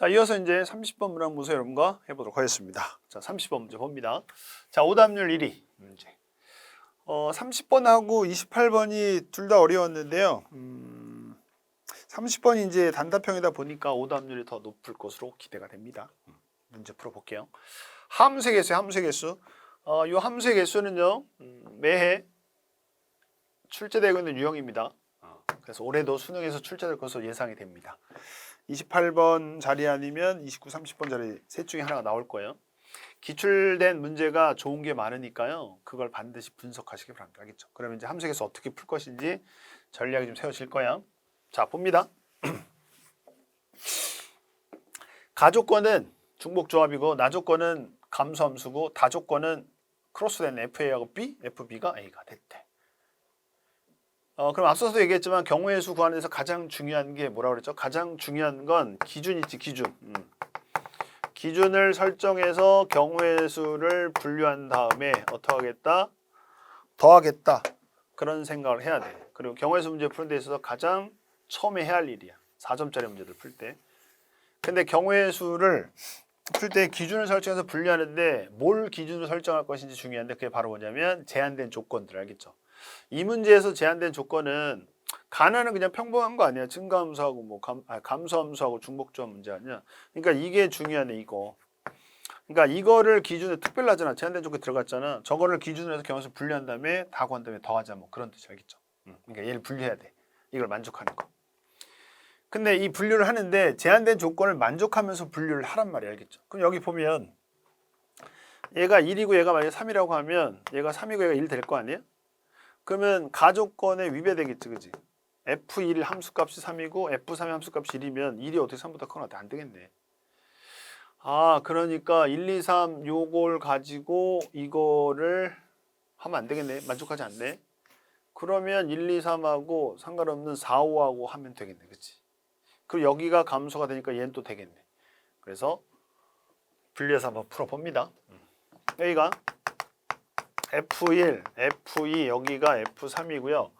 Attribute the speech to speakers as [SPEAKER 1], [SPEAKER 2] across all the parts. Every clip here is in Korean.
[SPEAKER 1] 자, 이어서 이제 30번 문항 문서 여러분과 해보도록 하겠습니다. 자, 30번 문제 봅니다. 자, 오답률 1위 문제. 어, 30번하고 28번이 둘 다 어려웠는데요. 음, 30번이 이제 단답형이다 보니까 오답률이 더 높을 것으로 기대가 됩니다. 음, 문제 풀어볼게요. 함수의 개수, 함수의 개수. 어, 이 함수의 개수는요, 음, 매해 출제되고 있는 유형입니다. 어, 그래서 올해도 수능에서 출제될 것으로 예상이 됩니다. 28번 자리 아니면 29, 30번 자리 셋 중에 하나가 나올 거예요. 기출된 문제가 좋은 게 많으니까요. 그걸 반드시 분석하시기 바랍니다. 알겠죠? 그러면 이제 함수에서 어떻게 풀 것인지 전략이 좀 세워질 거야. 자, 봅니다. 가조건은 중복조합이고 나조건은 감소함수고 다조건은 크로스된 FA하고 B, FB가 A가 됐대. 어, 그럼 앞서서 얘기했지만 경우의 수 구하는 데서 가장 중요한 게 뭐라고 그랬죠? 가장 중요한 건 기준 있지, 기준. 음. 기준을 설정해서 경우의 수를 분류한 다음에 어떻게 하겠다? 더하겠다. 그런 생각을 해야 돼. 그리고 경우의 수 문제 푸는 데 있어서 가장 처음에 해야 할 일이야. 4점짜리 문제들 풀 때. 근데 경우의 수를 풀 때 기준을 설정해서 분류하는데 뭘 기준으로 설정할 것인지 중요한데 그게 바로 뭐냐면 제한된 조건들 알겠죠? 이 문제에서 제한된 조건은 가나는 그냥 평범한 거 아니야. 증가함수하고 뭐 감, 아, 감소함수하고 중복조합 문제 아니야. 그러니까 이게 중요하네 이거. 그러니까 이거를 기준에 특별하잖아. 제한된 조건이 들어갔잖아. 저거를 기준으로 해서 경우수 분류한 다음에 다 구한 다음에 더하자 뭐 그런 뜻이 알겠죠. 응. 그러니까 얘를 분류해야 돼. 이걸 만족하는 거. 근데 이 분류를 하는데 제한된 조건을 만족하면서 분류를 하란 말이야. 알겠죠? 그럼 여기 보면 얘가 1이고 얘가 만약에 3이라고 하면 얘가 3이고 얘가 1 될 거 아니에요? 그러면 가조건에 위배되겠지, 그지? F1 함수값이 3이고 F3의 함수값이 1이면 1이 어떻게 3보다 크거나 안 되겠네. 아, 그러니까 1, 2, 3 요걸 가지고 이거를 하면 안 되겠네. 만족하지 않네. 그러면 1, 2, 3하고 상관없는 4, 5하고 하면 되겠네. 그치? 그리고 여기가 감소가 되니까 얘는 또 되겠네. 그래서 분리해서 한번 풀어봅니다. 여기가 F1, F2 여기가 F3이고요.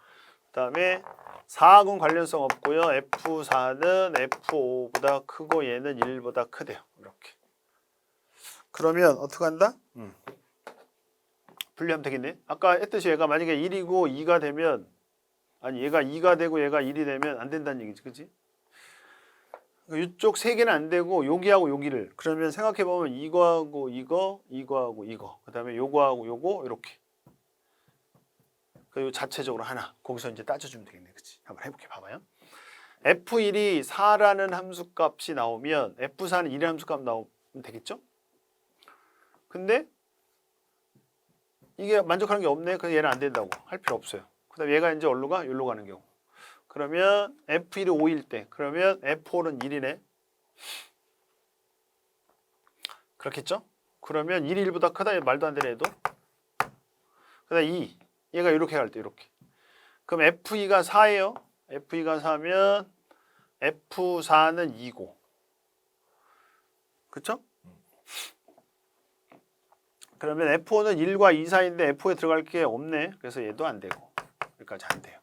[SPEAKER 1] 그다음에 4하고는 관련성 없고요. F4는 F5보다 크고 얘는 1보다 크대요. 이렇게. 그러면 어떻게 한다? 음. 분리하면 되겠네. 아까 했듯이 얘가 만약에 1이고 2가 되면 아니 얘가 2가 되고 얘가 1이 되면 안 된다는 얘기지. 그치? 이쪽 세 개는 안 되고 여기하고 여기를 그러면 생각해 보면 이거하고 이거 이거하고 이거 그다음에 요거하고 요거 이렇게. 그리고 자체적으로 하나. 거기서 이제 따져주면 되겠네. 그치? 한번 해볼게. 봐봐요. F1이 4라는 함수값이 나오면 F4는 1의 함수값 나오면 되겠죠? 근데 이게 만족하는 게 없네. 그래서 얘는 안 된다고. 할 필요 없어요. 그 다음에 얘가 이제 어디로 가? 여기로 가는 경우 그러면 F1이 5일 때 그러면 F4는 1이네. 그렇겠죠? 그러면 1이 1보다 크다 말도 안 되네 얘도. 그다음 2 얘가 이렇게 갈 때 이렇게. 그럼 F2가 4예요. F2가 4면 F4는 2고. 그렇죠? 그러면 F5는 1과 2 사이인데 F4에 들어갈 게 없네. 그래서 얘도 안 되고. 여기까지 안 돼요.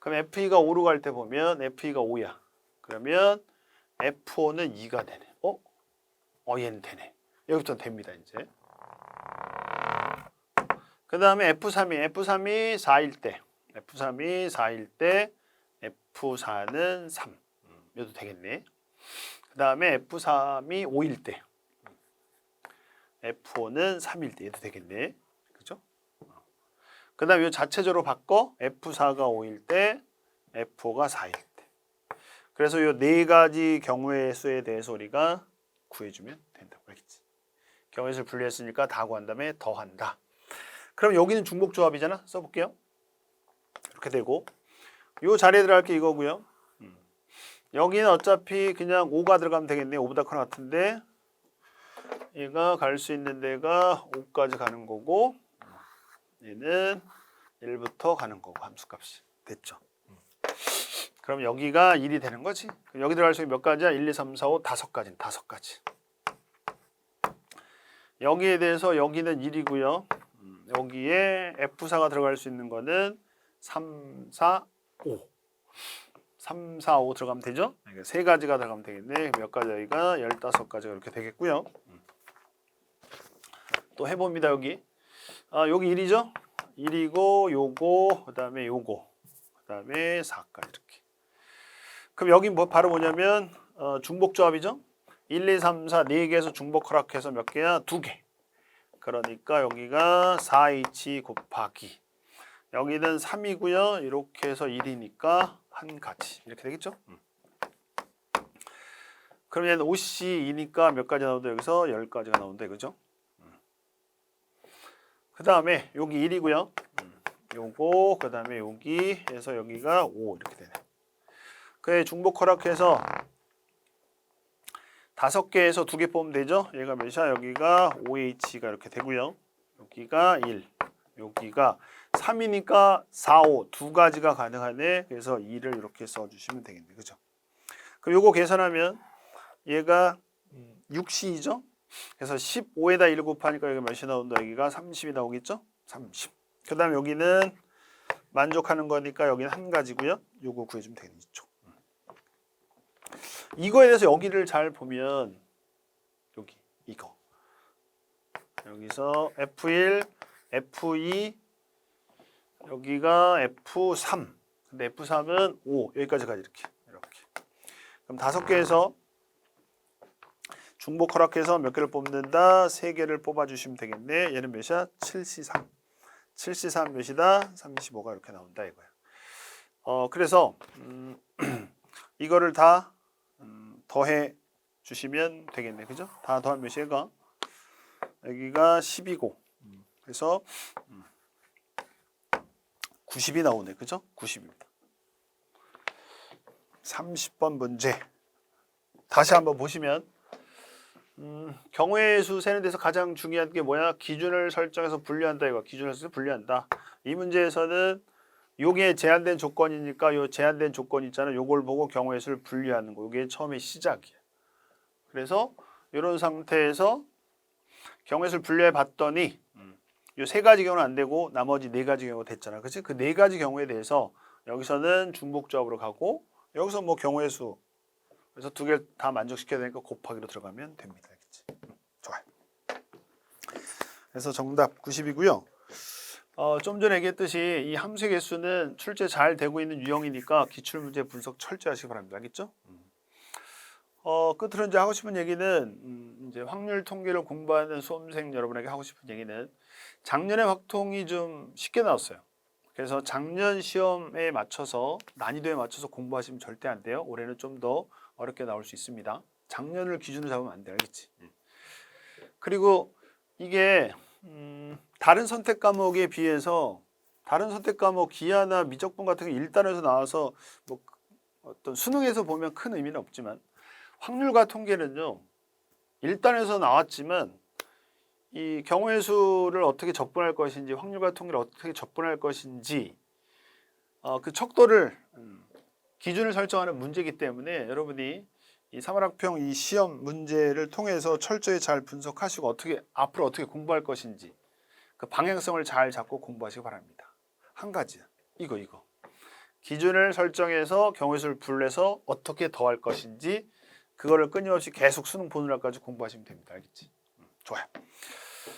[SPEAKER 1] 그럼 FE가 5로 갈 때 보면 FE가 5야. 그러면 F5는 2가 되네. 어? 어 얘는 되네. 여기부터 됩니다 이제. 그 다음에 F3이 F3이 4일 때 F3이 4일 때 F4는 3. 음, 이것도 되겠네. 그 다음에 F3이 5일 때 F5는 3일 때 얘도 되겠네. 그 다음에 이 자체적으로 바꿔 F4가 5일 때 F5가 4일 때 그래서 이 네 가지 경우의 수에 대해서 우리가 구해주면 된다고 알겠지. 경우의 수를 분리했으니까 다 구한 다음에 더한다. 그럼 여기는 중복조합이잖아. 써볼게요. 이렇게 되고. 이 자리에 들어갈 게 이거고요. 음. 여기는 어차피 그냥 5가 들어가면 되겠네. 5보다 큰 같은데. 얘가 갈 수 있는 데가 5까지 가는 거고 얘는 1부터 가는 거고 함수값이 됐죠. 그럼 여기가 1이 되는 거지. 여기 들어갈 수 있는 몇 가지야? 1, 2, 3, 4, 5, 다섯 가지, 다섯 가지. 여기에 대해서 여기는 1이고요. 여기에 F4가 들어갈 수 있는 거는 3, 4, 5. 3, 4, 5 들어가면 되죠? 그러니까 세 가지가 들어가면 되겠네. 몇 가지 여기가 15가지가 이렇게 되겠고요. 음. 또 해봅니다 여기. 아, 여기 1이죠? 1이고 요거 그다음에 요거 그다음에 4까지 이렇게. 그럼 여기 뭐 바로 뭐냐면 어, 중복 조합이죠? 1, 2, 3, 4 4개에서 중복 허락해서 몇 개야? 2개. 그러니까 여기가 4H 곱하기 여기는 3이고요. 이렇게 해서 1이니까 한 가지 이렇게 되겠죠? 음. 그럼 얘는 5C2니까 몇 가지 나온다 여기서 10가지가 나온다 그죠? 그 다음에 여기 1이고요. 요거 그 다음에 여기 해서 여기가 5 이렇게 되네. 그에 중복 허락해서 다섯 개에서 두 개 뽑으면 되죠? 얘가 몇이야? 여기가 5H가 이렇게 되고요. 여기가 1, 여기가 3이니까 4, 5 두 가지가 가능하네. 그래서 2를 이렇게 써주시면 되겠네. 그죠? 그럼 요거 계산하면 얘가 6C이죠? 그래서 15에다 1 곱하니까 여기 몇이 나온다? 여기가 30이 나오겠죠? 30. 그 다음에 여기는 만족하는 거니까 여기는 한 가지고요. 요거 구해주면 되겠네. 이쪽. 이거에 대해서 여기를 잘 보면 여기 이거 여기서 F1, F2 여기가 F3 근데 F3은 5 여기까지 가지 이렇게 이렇게 그럼 다섯 개에서 중복 허락해서 몇 개를 뽑는다 세 개를 뽑아주시면 되겠네 얘는 몇이야 7C3 7C3 몇이다 35가 이렇게 나온다 이거야 어 그래서 음, 이거를 다 음, 더해 주시면 되겠네. 그죠? 다 더하면 몇이가? 여기가 10이고. 그래서 음, 90이 나오네. 그죠? 90입니다. 30번 문제. 다시 한번 보시면 음, 경우의 수 세는 데서 가장 중요한 게 뭐야? 기준을 설정해서 분류한다 이거. 기준을 설정해서 분류한다. 이 문제에서는 요게 제한된 조건이니까 요 제한된 조건 있잖아요. 요걸 보고 경우의 수를 분류하는 거. 요게 처음에 시작이에요. 그래서 이런 상태에서 경우의 수를 분류해 봤더니 요 세 가지 경우는 안 되고 나머지 네 가지 경우가 됐잖아. 그렇지? 그 네 가지 경우에 대해서 여기서는 중복 조합으로 가고 여기서 뭐 경우의 수 그래서 두 개를 다 만족시켜야 되니까 곱하기로 들어가면 됩니다. 알겠지? 좋아요. 그래서 정답 90이고요. 어, 좀 전에 얘기했듯이 이 함수 개수는 출제 잘 되고 있는 유형이니까 기출 문제 분석 철저히 하시기 바랍니다. 알겠죠? 어, 끝으로 이제 하고 싶은 얘기는 음, 이제 확률 통계를 공부하는 수험생 여러분에게 하고 싶은 얘기는 작년에 확통이 좀 쉽게 나왔어요. 그래서 작년 시험에 맞춰서 난이도에 맞춰서 공부하시면 절대 안 돼요. 올해는 좀 더 어렵게 나올 수 있습니다. 작년을 기준으로 잡으면 안 돼, 알겠지? 그리고 이게 음, 다른 선택 과목에 비해서 다른 선택 과목 기하나 미적분 같은 게 1단에서 나와서 뭐 어떤 수능에서 보면 큰 의미는 없지만 확률과 통계는요. 1단에서 나왔지만 이 경우의 수를 어떻게 접근할 것인지 확률과 통계를 어떻게 접근할 것인지 어, 그 척도를 음, 기준을 설정하는 문제이기 때문에 여러분이 이 사물학평 이 시험 문제를 통해서 철저히 잘 분석하시고 어떻게 앞으로 어떻게 공부할 것인지 그 방향성을 잘 잡고 공부하시기 바랍니다. 한 가지 이거 이거 기준을 설정해서 경우의 수를 분해서 어떻게 더할 것인지 그거를 끊임없이 계속 수능 보느라까지 공부하시면 됩니다. 알겠지? 음, 좋아요.